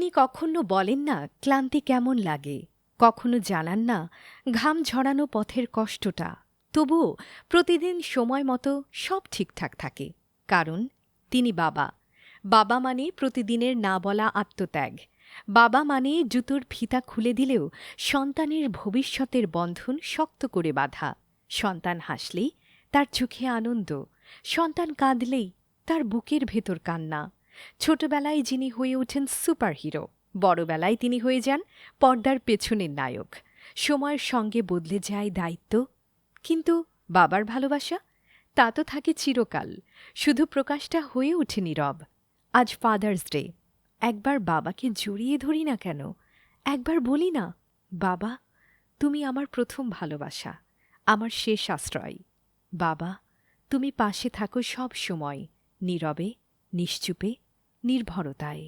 তিনি কখনো বলেন না, ক্লান্তি কেমন লাগে। কখনো জানান না, ঘাম ঝরানো পথের কষ্টটা। তবুও প্রতিদিন সময় মতো সব ঠিকঠাক থাকে। কারণ তিনি বাবা। বাবা মানে প্রতিদিনের না বলা আত্মত্যাগ। বাবা মানে জুতোর ফিতা খুলে দিলেও সন্তানের ভবিষ্যতের বন্ধন শক্ত করে বাঁধা। সন্তান হাসলেই তার চোখে আনন্দ, সন্তান কাঁদলেই তার বুকের ভেতর কান্না। ছোটবেলায় যিনি হয়ে ওঠেন সুপারহিরো, বড়বেলায় তিনি হয়ে যান পর্দার পেছনের নায়ক। সময়ের সঙ্গে বদলে যায় দায়িত্ব, কিন্তু বাবার ভালোবাসা? তা তো থাকে চিরকাল, শুধু প্রকাশটা হয়ে ওঠে নীরব আজ ফাদার্স ডে একবার বাবাকে জড়িয়ে ধরি না কেন? একবার বলি না, বাবা, তুমি আমার প্রথম ভালোবাসা, আমার শেষ আশ্রয়। বাবা, তুমি পাশে থাকো সব সময়, নীরবে, নিশ্চুপে নির্ভরতায়।